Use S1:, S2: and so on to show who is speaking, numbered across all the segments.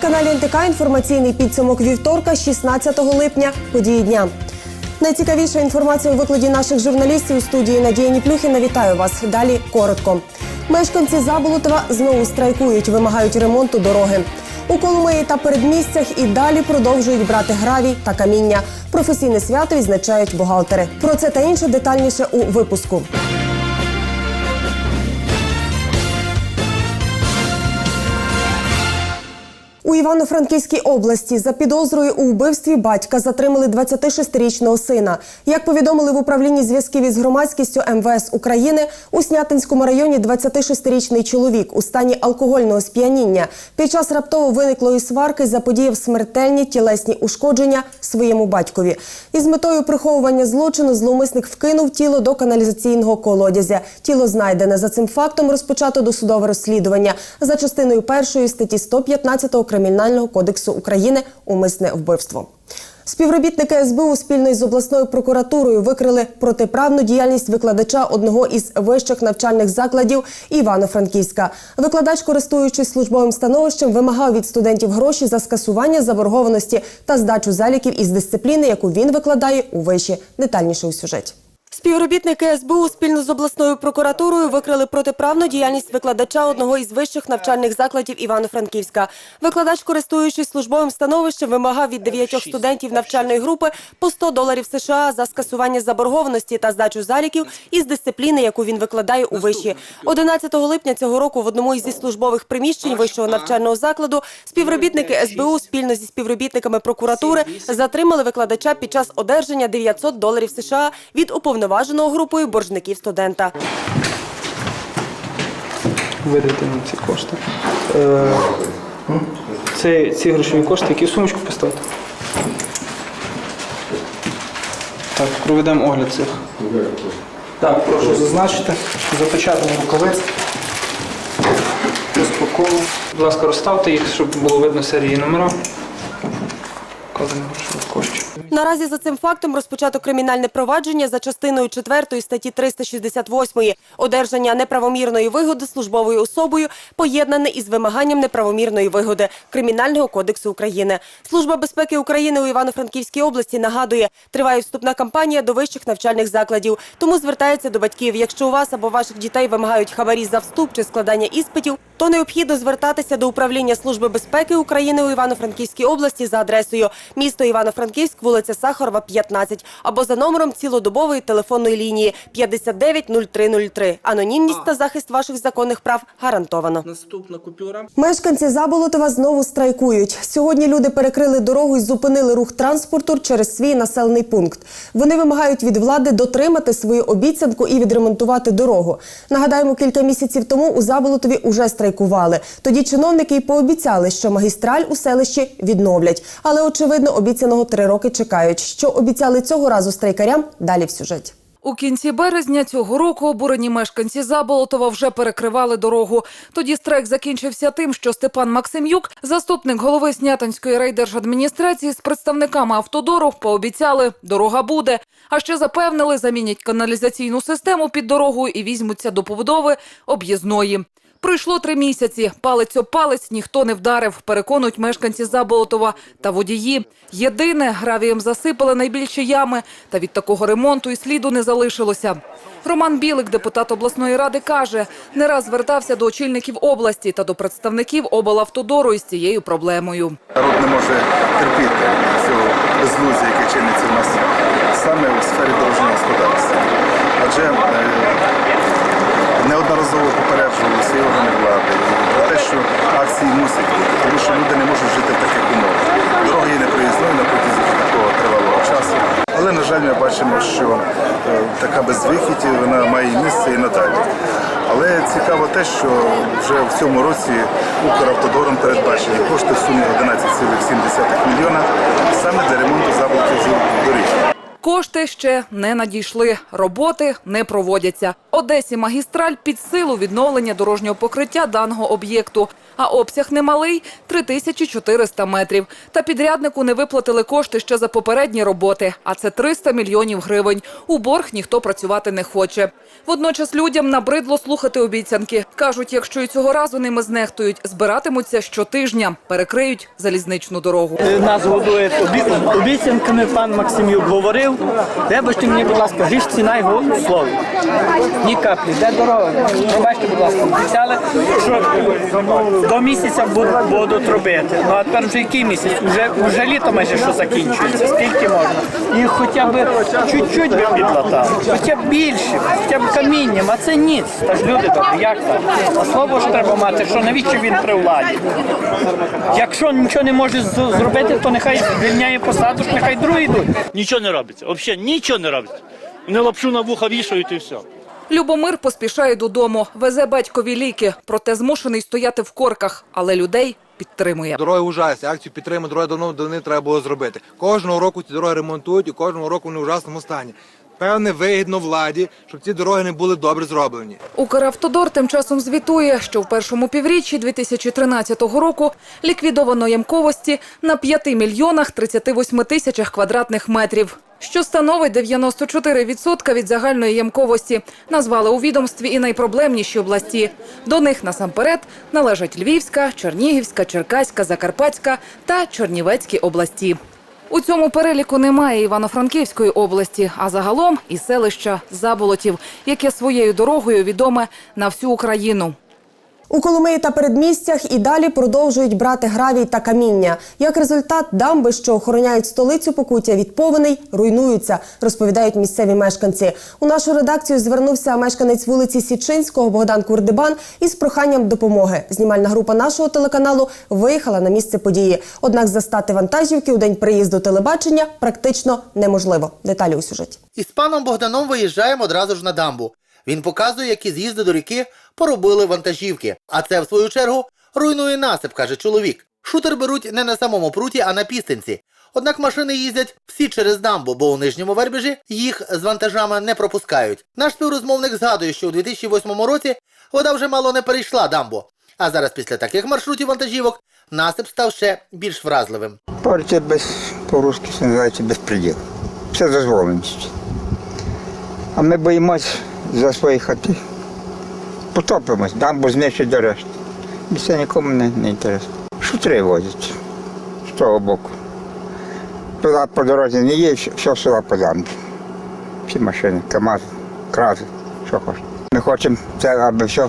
S1: телеканалі НТК інформаційний підсумок вівторка, 16 липня. Події дня. Найцікавіша інформація у викладі наших журналістів у студії Надія Ніплюхіна. Вітаю вас. Далі коротко. Мешканці Заболотова знову страйкують, вимагають ремонту дороги. У Коломиї та передмістях і далі продовжують брати гравій та каміння. Професійне свято відзначають бухгалтери. Про це та інше детальніше у випуску. У Івано-Франківській області за підозрою у вбивстві батька затримали 26-річного сина. Як повідомили в управлінні зв'язків із громадськістю МВС України, у Снятинському районі 26-річний чоловік у стані алкогольного сп'яніння під час раптово виниклої сварки заподіяв смертельні тілесні ушкодження своєму батькові. Із метою приховування злочину зловмисник вкинув тіло до каналізаційного колодязя. Тіло знайдене за цим фактом розпочато досудове розслідування за частиною першої статті 115 Кримінального кодексу України умисне вбивство. Співробітники СБУ спільно із обласною прокуратурою викрили протиправну діяльність викладача одного із вищих навчальних закладів Івано-Франківська. Викладач, користуючись службовим становищем, вимагав від студентів гроші за скасування заборгованості та здачу заліків із дисципліни, яку він викладає у виші. Детальніше у сюжеті. Співробітники СБУ спільно з обласною прокуратурою викрили протиправну діяльність викладача одного із вищих навчальних закладів Івано-Франківська. Викладач, користуючись службовим становищем, вимагав від дев'ятьох студентів навчальної групи по 100 доларів США за скасування заборгованості та здачу заліків із дисципліни, яку він викладає у виші. 11 липня цього року в одному із службових приміщень вищого навчального закладу співробітники СБУ спільно зі співробітниками прокуратури затримали викладача під час одержання 900 доларів США від уповноваженого групою боржників студента.
S2: видати нам ці кошти. Е, Це ці грошові кошти, які в сумочку поставити. Так, проведемо огляд цих. Так, прошу зазначити. Запечатані рукавиць. Розпаковуємо. Будь ласка, розставте їх, щоб було видно серії номера.
S1: Наразі за цим фактом розпочато кримінальне провадження за частиною 4 статті 368 одержання неправомірної вигоди службовою особою, поєднане із вимаганням неправомірної вигоди Кримінального кодексу України. Служба безпеки України у Івано-Франківській області нагадує, триває вступна кампанія до вищих навчальних закладів. Тому звертається до батьків. Якщо у вас або ваших дітей вимагають хабарі за вступ чи складання іспитів, то необхідно звертатися до управління Служби безпеки України у Івано-Франківській області за адресою місто Івано-Франківськ, вулиця Сахарова, 15, або за номером цілодобової телефонної лінії 590303. Анонімність та захист ваших законних прав гарантовано.
S2: Наступна купюра.
S1: Мешканці Заболотова знову страйкують. Сьогодні люди перекрили дорогу і зупинили рух транспорту через свій населений пункт. Вони вимагають від влади дотримати свою обіцянку і відремонтувати дорогу. Нагадаємо, кілька місяців тому у Заболотові уже страйкували. Тоді чиновники й пообіцяли, що магістраль у селищі відновлять. Але очевидно, обіцяного три роки чекають. Що обіцяли цього разу страйкарям? Далі в сюжеті.
S3: У кінці березня цього року обурені мешканці Заболотова вже перекривали дорогу. Тоді страйк закінчився тим, що Степан Максимюк, заступник голови Снятинської райдержадміністрації, з представниками автодору пообіцяли, дорога буде. А ще запевнили, замінять каналізаційну систему під дорогою і візьмуться до побудови об'їзної. Пройшло три місяці. Палець об палець ніхто не вдарив, переконують мешканці Заболотова та водії. Єдине, гравієм засипали найбільші ями, та від такого ремонту і сліду не залишилося. Роман Білик, депутат обласної ради, каже, не раз звертався до очільників області та до представників облавтодору із цією проблемою.
S4: Народ не може терпіти цього безглуздя, яке чиниться в нас саме у сфері дорожнього господарства. Адже е, неодноразово попереджували всі органи влади про те, що акції мусять бути, тому що люди не можуть жити в таких умовах. Дорога є непроїзною на протязі такого тривалого часу. Але, на жаль, ми бачимо, що е, така безвихідь вона має місце і надалі. Але цікаво те, що вже в цьому році Укравтодором передбачені кошти в сумі 11,7 мільйона саме для ремонту заблоків доріг.
S3: Кошти ще не надійшли, роботи не проводяться. Одесі магістраль під силу відновлення дорожнього покриття даного об'єкту. А обсяг немалий – 3400 метрів. Та підряднику не виплатили кошти ще за попередні роботи, а це 300 мільйонів гривень. У борг ніхто працювати не хоче. Водночас людям набридло слухати обіцянки. Кажуть, якщо і цього разу ними знехтують, збиратимуться щотижня, перекриють залізничну дорогу.
S5: Нас годує обіцянками, пан Максимюк говорив. Вибачте мені, будь ласка, гріш ціна його слово. Ні каплі, де дорога? Пробачте, будь ласка, обіцяли, що до місяця будуть робити. Ну а тепер вже який місяць? Вже, вже літо майже що закінчується. Скільки можна? І хоча б чуть-чуть би підлатали, хоча б більше, хоча б камінням, а це ніц. Та ж люди добрі, як так? А слово ж треба мати, що навіщо він при владі? Якщо нічого не може зробити, то нехай звільняє посаду, нехай другі йдуть.
S6: Нічого не робиться. Взагалі нічого не робиться. Вони лапшу на вуха вішають і все.
S3: Любомир поспішає додому, везе батькові ліки, проте змушений стояти в корках, але людей підтримує.
S7: Дороги ужасні, акцію підтримує, дороги давно давно треба було зробити. Кожного року ці дороги ремонтують і кожного року вони в ужасному стані. Певне, вигідно владі, щоб ці дороги не були добре зроблені.
S3: Укравтодор тим часом звітує, що в першому півріччі 2013 року ліквідовано ямковості на 5 мільйонах 38 тисячах квадратних метрів, що становить 94% від загальної ямковості. Назвали у відомстві і найпроблемніші області. До них насамперед належать Львівська, Чернігівська, Черкаська, Закарпатська та Чернівецькі області. У цьому переліку немає Івано-Франківської області, а загалом і селища Заболотів, яке своєю дорогою відоме на всю Україну.
S1: У Коломиї та передмістях і далі продовжують брати гравій та каміння. Як результат, дамби, що охороняють столицю Покуття від повеней, руйнуються, розповідають місцеві мешканці. У нашу редакцію звернувся мешканець вулиці Січинського Богдан Курдибан із проханням допомоги. Знімальна група нашого телеканалу виїхала на місце події. Однак застати вантажівки у день приїзду телебачення практично неможливо. Деталі у сюжеті.
S8: Із паном Богданом виїжджаємо одразу ж на дамбу. Він показує, які з'їзди до ріки поробили вантажівки. А це, в свою чергу, руйнує насип, каже чоловік. Шутер беруть не на самому пруті, а на пістинці. Однак машини їздять всі через дамбу, бо у нижньому вербіжі їх з вантажами не пропускають. Наш співрозмовник згадує, що у 2008 році вода вже мало не перейшла дамбу. А зараз після таких маршрутів вантажівок насип став ще більш вразливим.
S9: Партія без по-русски називається безпреділ. Все дозволеність. А ми боїмось за свої хати. Потопимось, дамбу знищить до решти. І це нікому не, не інтересно. Шутри возять з того боку. Туди по дорозі не є, все- села по дамбі. Всі машини, КАМАЗ, крази, що хочеш. Ми хочемо це, аби все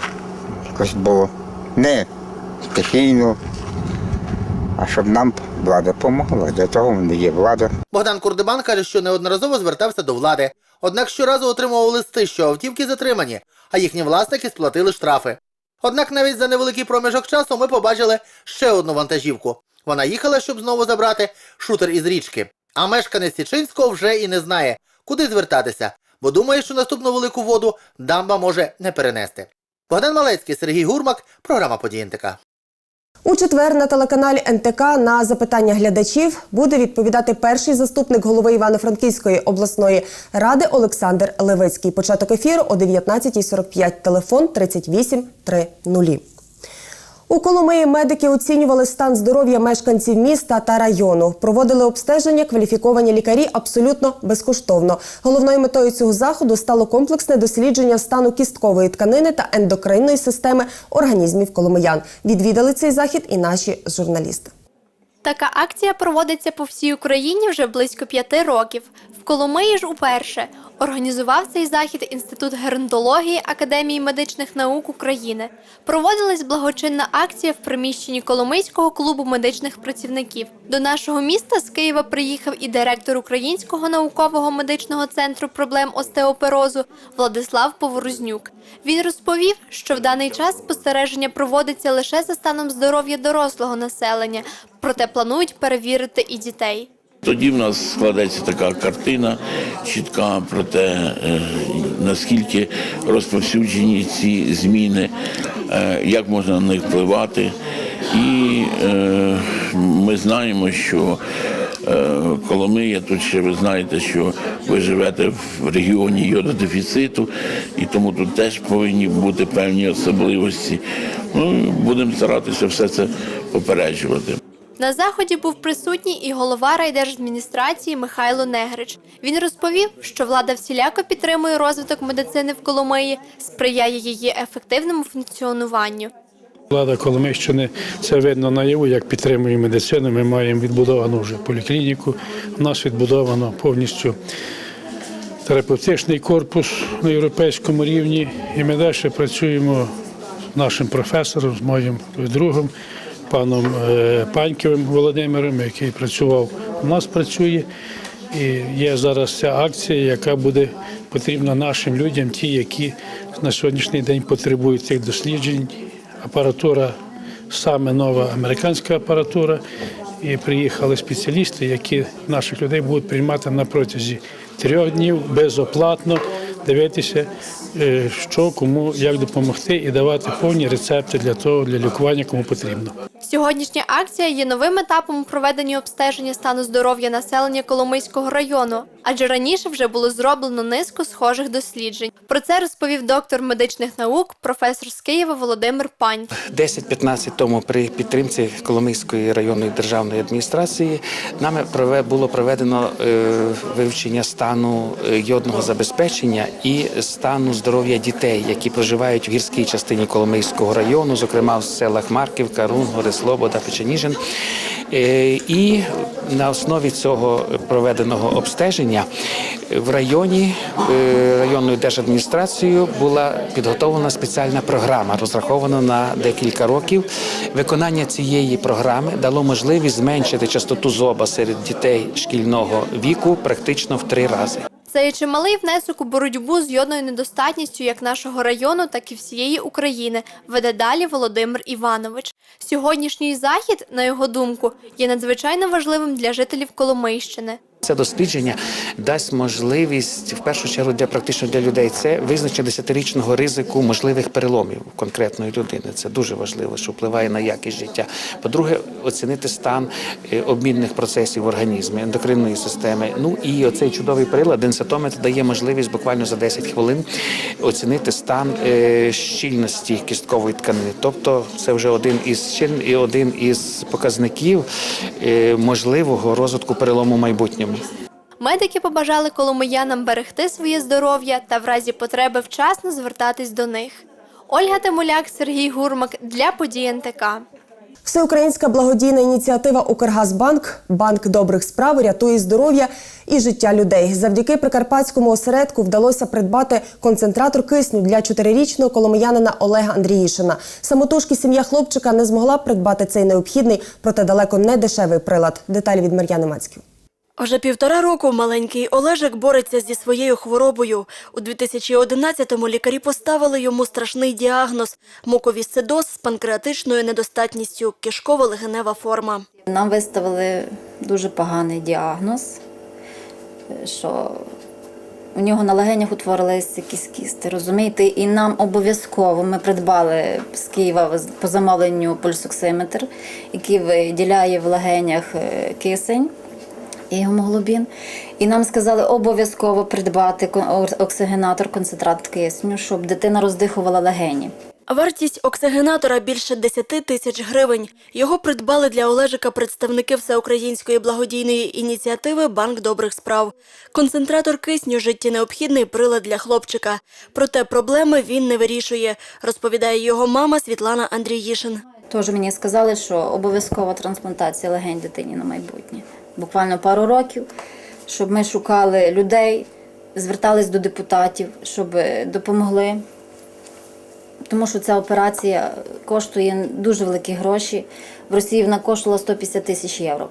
S9: якось було не стихійно, а щоб нам влада допомогла. Для того в є влада.
S8: Богдан Курдибан каже, що неодноразово звертався до влади. Однак щоразу отримував листи, що автівки затримані, а їхні власники сплатили штрафи. Однак навіть за невеликий проміжок часу ми побачили ще одну вантажівку. Вона їхала, щоб знову забрати шутер із річки. А мешканець Січинського вже і не знає, куди звертатися, бо думає, що наступну велику воду дамба може не перенести. Богдан Малецький, Сергій Гурмак, програма «Події НТК».
S1: У четвер на телеканалі НТК на запитання глядачів буде відповідати перший заступник голови Івано-Франківської обласної ради Олександр Левицький. Початок ефіру о 19.45. Телефон 38 30. У Коломиї медики оцінювали стан здоров'я мешканців міста та району. Проводили обстеження кваліфіковані лікарі абсолютно безкоштовно. Головною метою цього заходу стало комплексне дослідження стану кісткової тканини та ендокринної системи організмів коломиян. Відвідали цей захід і наші журналісти.
S10: Така акція проводиться по всій Україні вже близько п'яти років. В Коломиї ж уперше організував цей захід Інститут геронтології Академії медичних наук України. Проводилась благочинна акція в приміщенні Коломийського клубу медичних працівників. До нашого міста з Києва приїхав і директор Українського наукового медичного центру проблем остеоперозу Владислав Поворознюк. Він розповів, що в даний час спостереження проводиться лише за станом здоров'я дорослого населення, проте планують перевірити і дітей.
S11: Тоді в нас складається така картина чітка про те, е, наскільки розповсюджені ці зміни, е, як можна на них впливати. І е, ми знаємо, що Коломия. Тут ще ви знаєте, що ви живете в регіоні йододефіциту, і тому тут теж повинні бути певні особливості. Ну, будемо старатися все це попереджувати.
S10: На заході був присутній і голова райдержадміністрації Михайло Негрич. Він розповів, що влада всіляко підтримує розвиток медицини в Коломиї, сприяє її ефективному функціонуванню.
S12: Влада Коломийщини це видно наяву, як підтримує медицину. Ми маємо відбудовану вже поліклініку. У нас відбудовано повністю терапевтичний корпус на європейському рівні. І ми далі працюємо з нашим професором, з моїм другом, паном е, Паньківим Володимиром, який працював у нас працює. І є зараз ця акція, яка буде потрібна нашим людям, ті, які на сьогоднішній день потребують цих досліджень. Апаратура саме нова американська апаратура. І приїхали спеціалісти, які наших людей будуть приймати на протязі трьох днів безоплатно, дивитися, е, що кому як допомогти, і давати повні рецепти для того, для лікування, кому потрібно.
S10: Сьогоднішня акція є новим етапом у проведенні обстеження стану здоров'я населення Коломийського району, адже раніше вже було зроблено низку схожих досліджень. Про це розповів доктор медичних наук, професор з Києва Володимир Пань.
S13: 10-15 тому при підтримці Коломийської районної державної адміністрації нами було проведено е, вивчення стану е, йодного забезпечення і стану здоров'я дітей, які проживають в гірській частині Коломийського району, зокрема в селах Марківка, Рунгори, Слобода, Печеніжин. Е, І на основі цього проведеного обстеження в районі е, районною держадміністрацією була підготовлена спеціальна програма, розрахована на декілька років. Виконання цієї програми дало можливість зменшити частоту зоба серед дітей шкільного віку практично в три рази.
S10: Це є чималий внесок у боротьбу з йодною недостатністю як нашого району, так і всієї України, веде далі Володимир Іванович. Сьогоднішній захід, на його думку, є надзвичайно важливим для жителів Коломийщини.
S13: Це дослідження дасть можливість в першу чергу для практично для людей. Це визначення десятирічного ризику можливих переломів конкретної людини. Це дуже важливо, що впливає на якість життя. По-друге, оцінити стан е, обмінних процесів в організмі, ендокринної системи. Ну і оцей чудовий прилад, денсатометр, дає можливість буквально за 10 хвилин оцінити стан е, щільності кісткової тканини. Тобто, це вже один із щіль- і один із показників е, можливого розвитку перелому майбутньому.
S10: Медики побажали коломиянам берегти своє здоров'я та в разі потреби вчасно звертатись до них. Ольга Тамуляк, Сергій Гурмак для подій НТК.
S1: Всеукраїнська благодійна ініціатива Укргазбанк Банк добрих справ рятує здоров'я і життя людей. Завдяки прикарпатському осередку вдалося придбати концентратор кисню для чотирирічного коломиянина Олега Андріїшина. Самотужки сім'я хлопчика не змогла придбати цей необхідний, проте далеко не дешевий прилад. Деталі від Мар'яни Мацьків.
S14: Вже півтора року маленький Олежик бореться зі своєю хворобою. У 2011-му лікарі поставили йому страшний діагноз – муковісцидоз з панкреатичною недостатністю, кишково-легенева форма.
S15: Нам виставили дуже поганий діагноз, що у нього на легенях утворились якісь кісти, розумієте? І нам обов'язково ми придбали з Києва по замовленню пульсоксиметр, який виділяє в легенях е, кисень і гемоглобін. І нам сказали обов'язково придбати оксигенатор, концентрат кисню, щоб дитина роздихувала легені.
S14: Вартість оксигенатора більше 10 тисяч гривень. Його придбали для Олежика представники Всеукраїнської благодійної ініціативи «Банк добрих справ». Концентратор кисню – життєнеобхідний прилад для хлопчика. Проте проблеми він не вирішує, розповідає його мама Світлана Андріїшин.
S15: Тож мені сказали, що обов'язкова трансплантація легень дитині на майбутнє. Буквально пару років, щоб ми шукали людей, звертались до депутатів, щоб допомогли. Тому що ця операція коштує дуже великі гроші. В Росії вона коштувала 150 тисяч євро.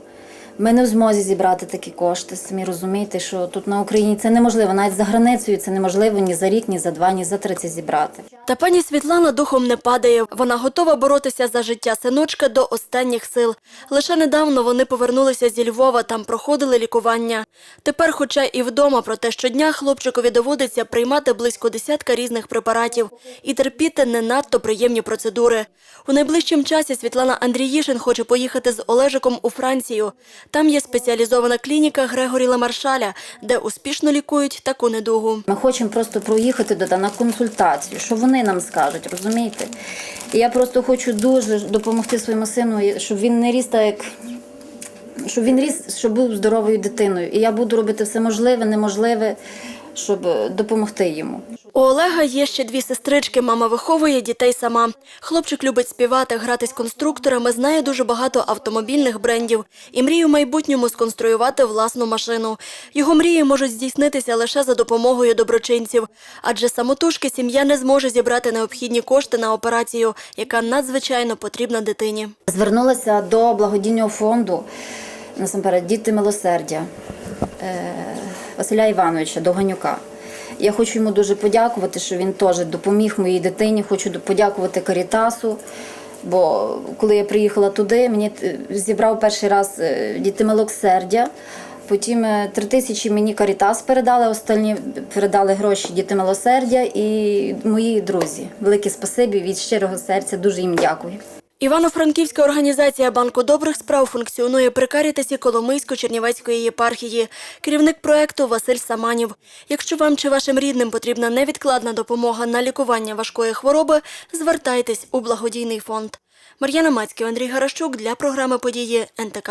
S15: Ми не в змозі зібрати такі кошти. Самі розумієте, що тут на Україні це неможливо. Навіть за границею це неможливо ні за рік, ні за два, ні за три зібрати.
S14: Та пані Світлана духом не падає. Вона готова боротися за життя синочка до останніх сил. Лише недавно вони повернулися зі Львова, там проходили лікування. Тепер, хоча і вдома, проте щодня хлопчикові доводиться приймати близько десятка різних препаратів і терпіти не надто приємні процедури. У найближчим часі Світлана Андріїшин хоче поїхати з Олежиком у Францію. Там є спеціалізована клініка Грегорі Ламаршаля, де успішно лікують таку недугу.
S15: Ми хочемо просто проїхати туди на консультацію, що вони нам скажуть, розумієте? Я просто хочу дуже допомогти своєму сину, щоб він не ріс так, як. Щоб він ріс, щоб був здоровою дитиною. І я буду робити все можливе, неможливе, щоб е, допомогти йому.
S14: У Олега є ще дві сестрички. Мама виховує дітей сама. Хлопчик любить співати, гратись конструкторами, знає дуже багато автомобільних брендів і мріє в майбутньому сконструювати власну машину. Його мрії можуть здійснитися лише за допомогою доброчинців, адже самотужки сім'я не зможе зібрати необхідні кошти на операцію, яка надзвичайно потрібна дитині.
S15: Звернулася до благодійного фонду насамперед діти милосердя е, Василя Івановича Доганюка. Я хочу йому дуже подякувати, що він теж допоміг моїй дитині. Хочу подякувати Карітасу. Бо коли я приїхала туди, мені е, зібрав перший раз е, діти милосердя. Потім е, три тисячі мені Карітас передали, останні передали гроші діти милосердя і мої друзі. Велике спасибі від щирого серця. Дуже їм дякую.
S14: Івано-Франківська організація Банку добрих справ функціонує при Карітасі Коломийсько-Чернівецької єпархії. Керівник проекту Василь Саманів. Якщо вам чи вашим рідним потрібна невідкладна допомога на лікування важкої хвороби, звертайтесь у благодійний фонд. Мар'яна Мацький, Андрій Гарашчук для програми події НТК.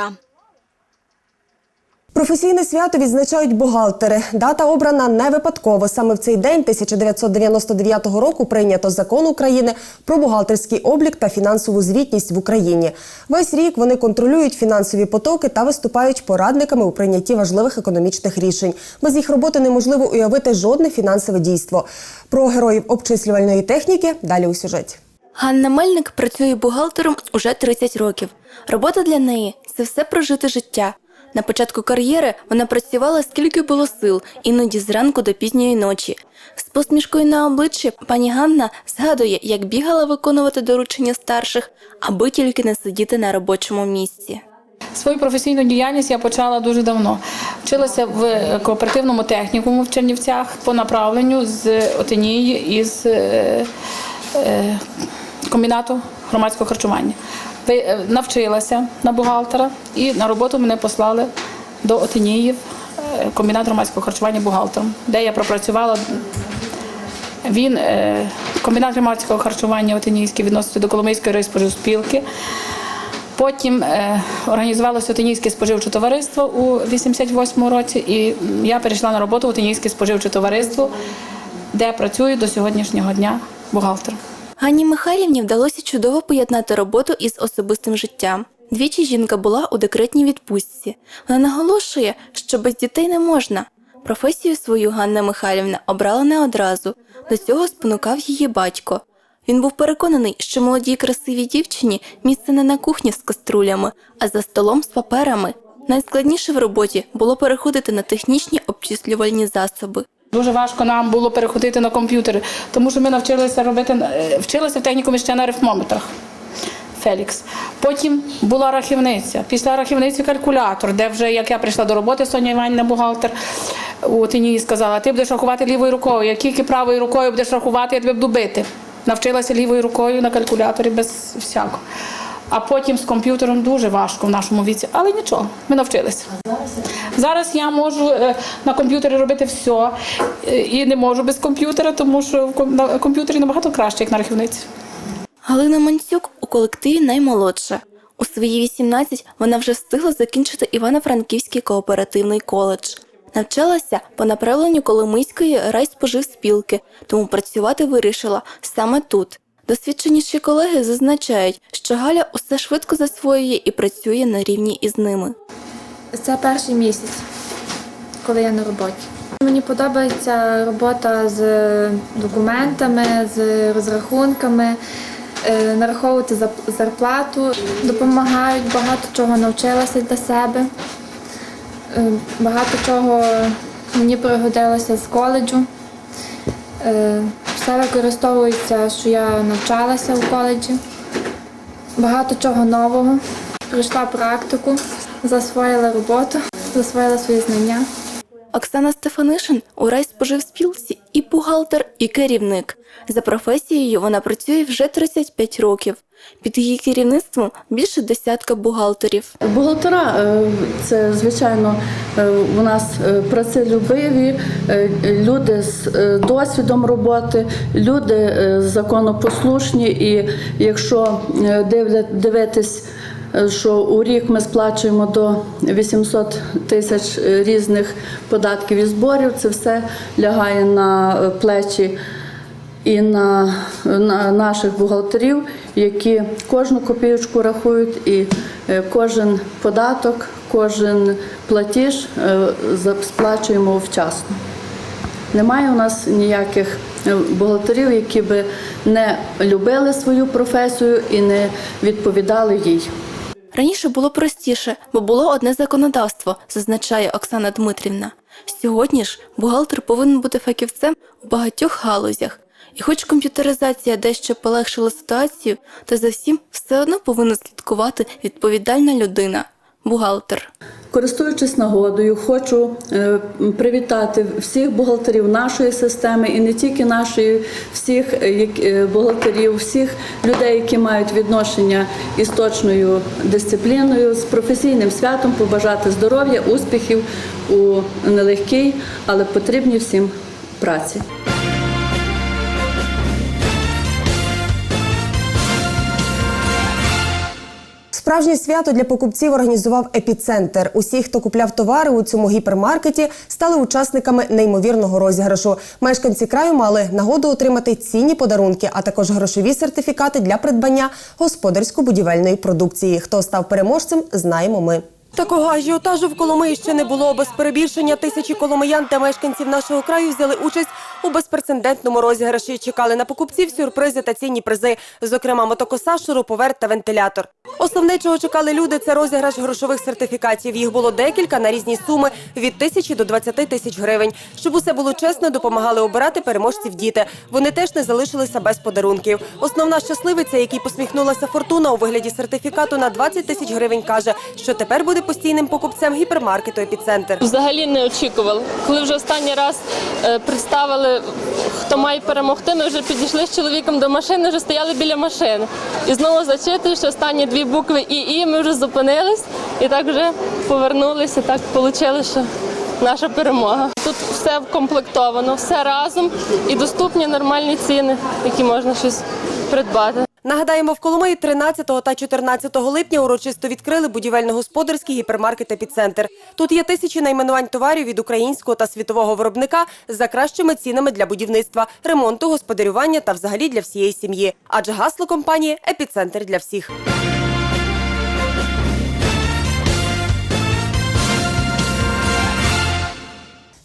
S1: Професійне свято відзначають бухгалтери. Дата обрана не випадково. Саме в цей день 1999 року прийнято закон України про бухгалтерський облік та фінансову звітність в Україні. Весь рік вони контролюють фінансові потоки та виступають порадниками у прийнятті важливих економічних рішень. Без їх роботи неможливо уявити жодне фінансове дійство. Про героїв обчислювальної техніки далі у сюжеті.
S16: Ганна Мельник працює бухгалтером уже 30 років. Робота для неї це все прожите життя. На початку кар'єри вона працювала скільки було сил, іноді зранку до пізньої ночі. З посмішкою на обличчі пані Ганна згадує, як бігала виконувати доручення старших, аби тільки не сидіти на робочому місці.
S17: Свою професійну діяльність я почала дуже давно. Вчилася в кооперативному технікуму в Чернівцях по направленню з Отинії із е, е, комбінату громадського харчування. Е, Навчилася на бухгалтера і на роботу мене послали до Отиніїв, е, комбінат громадського харчування бухгалтером, де я пропрацювала. Він е, комбінат громадського харчування Отинійський відноситься до Коломийської райспоживспілки. Потім організувалося Отинійське споживче товариство у 88-му році, і я перейшла на роботу в Отинійське споживче товариство, де працюю до сьогоднішнього дня бухгалтером.
S16: Ганні Михайлівні вдалося чудово поєднати роботу із особистим життям. Двічі жінка була у декретній відпустці. Вона наголошує, що без дітей не можна. Професію свою Ганна Михайлівна обрала не одразу. До цього спонукав її батько. Він був переконаний, що молодій красивій дівчині місце не на кухні з каструлями, а за столом з паперами. Найскладніше в роботі було переходити на технічні обчислювальні засоби.
S17: Дуже важко нам було переходити на комп'ютери, тому що ми навчилися робити е, вчилися в технікумі ще на арифмометрах. Фелікс. Потім була рахівниця. Після рахівниці калькулятор, де вже як я прийшла до роботи, Соня Іванівна, бухгалтер, у Тині сказала: ти будеш рахувати лівою рукою. Як тільки правою рукою будеш рахувати, я тебе буду бити. Навчилася лівою рукою на калькуляторі без всякого. А потім з комп'ютером дуже важко в нашому віці, але нічого, ми навчилися. Зараз я можу е, на комп'ютері робити все е, і не можу без комп'ютера, тому що на комп'ютері набагато краще, як на рахівниці.
S16: Галина Манцюк у колективі наймолодша. У свої 18 вона вже встигла закінчити Івано-Франківський кооперативний коледж. Навчалася по направленню Коломийської райспоживспілки, тому працювати вирішила саме тут. Досвідченіші колеги зазначають, що Галя усе швидко засвоює і працює на рівні із ними.
S18: Це перший місяць, коли я на роботі. Мені подобається робота з документами, з розрахунками, е, нараховувати зарплату, допомагають, багато чого навчилася для себе. Е, Багато чого мені пригодилося з коледжу. Е, Все використовується, що я навчалася у коледжі. Багато чого нового. Пройшла практику, засвоїла роботу, засвоїла свої знання.
S16: Оксана Стефанишин у райспоживспілці і бухгалтер, і керівник. За професією вона працює вже 35 років. Під її керівництвом більше десятка бухгалтерів.
S19: Бухгалтера е, це звичайно е, у нас е, працелюбиві, люди з досвідом роботи, люди законопослушні. І якщо дивитись, що у рік ми сплачуємо до 800 тисяч різних податків і зборів, це все лягає на плечі і на, на наших бухгалтерів, які кожну копійочку рахують, і е, кожен податок, кожен платіж е, сплачуємо вчасно. Немає у нас ніяких е, бухгалтерів, які би не любили свою професію і не відповідали їй.
S16: Раніше було простіше, бо було одне законодавство, зазначає Оксана Дмитрівна. Сьогодні ж бухгалтер повинен бути фахівцем у багатьох галузях. І хоч комп'ютеризація дещо полегшила ситуацію, та за всім все одно повинна слідкувати відповідальна людина бухгалтер.
S19: Користуючись нагодою, хочу е, привітати всіх бухгалтерів нашої системи і не тільки нашої, всіх е, е, бухгалтерів, всіх людей, які мають відношення із точною дисципліною, з професійним святом, побажати здоров'я, успіхів у нелегкій, але потрібній всім праці.
S1: Справжнє свято для покупців організував епіцентр. Усі, хто купляв товари у цьому гіпермаркеті, стали учасниками неймовірного розіграшу. Мешканці краю мали нагоду отримати цінні подарунки, а також грошові сертифікати для придбання господарсько-будівельної продукції. Хто став переможцем, знаємо ми. Такого ажіотажу в Коломиї ще не було. Без перебільшення тисячі коломиян та мешканців нашого краю взяли участь у безпрецедентному розіграші. Чекали на покупців сюрпризи та цінні призи, зокрема мотокоса, шуруповерт та вентилятор. Основне, чого чекали люди, це розіграш грошових сертифікатів. Їх було декілька на різні суми від тисячі до 20 тисяч гривень. Щоб усе було чесно, допомагали обирати переможців діти. Вони теж не залишилися без подарунків. Основна щасливиця, якій посміхнулася фортуна у вигляді сертифікату на 20 тисяч гривень, каже, що тепер буде постійним покупцем гіпермаркету епіцентр.
S20: Взагалі не очікували. Коли вже останній раз е, представили, хто має перемогти, ми вже підійшли з чоловіком до машини, вже стояли біля машини. І знову зачитую, що останні дві букви ІІ, ми вже зупинились і так вже повернулися. Так вийшло, що наша перемога. Тут все вкомплектовано, все разом і доступні нормальні ціни, які можна щось придбати.
S1: Нагадаємо, в Коломиї 13 та 14 липня урочисто відкрили будівельно-господарський гіпермаркет «Епіцентр». Тут є тисячі найменувань товарів від українського та світового виробника за кращими цінами для будівництва, ремонту, господарювання та взагалі для всієї сім'ї. Адже гасло компанії «Епіцентр для всіх».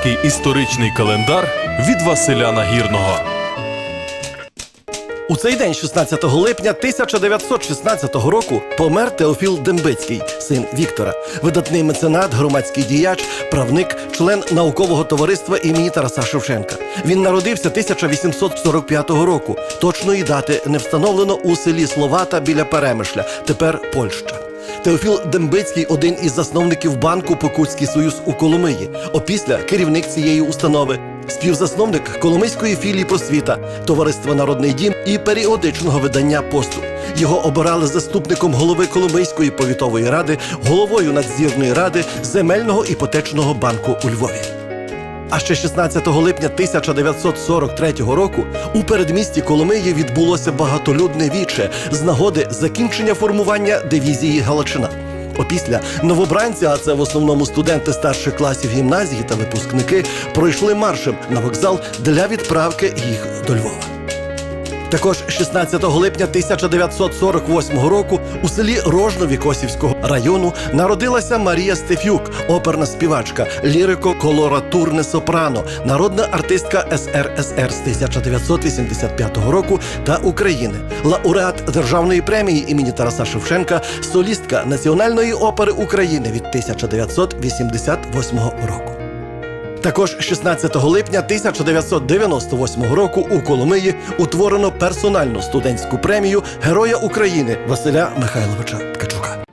S21: Прикарпатський історичний календар від Василя Нагірного.
S22: У цей день, 16 липня 1916 року, помер Теофіл Дембицький, син Віктора, видатний меценат, громадський діяч, правник, член наукового товариства імені Тараса Шевченка. Він народився 1845 року. Точної дати не встановлено у селі Словата біля Перемишля, тепер Польща. Теофіл Дембицький один із засновників банку Покутський Союз у Коломиї. Опісля керівник цієї установи, співзасновник Коломийської філії просвіта, товариства Народний дім і періодичного видання поступ. Його обирали заступником голови Коломийської повітової ради, головою надзірної ради земельного іпотечного банку у Львові. А ще 16 липня 1943 року у передмісті Коломиї відбулося багатолюдне віче з нагоди закінчення формування дивізії Галичина. Опісля новобранці, а це в основному студенти старших класів гімназії та випускники, пройшли маршем на вокзал для відправки їх до Львова. Також 16 липня 1948 року у селі Рожнові Косівського району народилася Марія Стефюк, оперна співачка, лірико-колоратурне сопрано, народна артистка СРСР з 1985 року та України, лауреат державної премії імені Тараса Шевченка, солістка Національної опери України від 1988 року. Також 16 липня 1998 року у Коломиї утворено персональну студентську премію Героя України Василя Михайловича Ткача.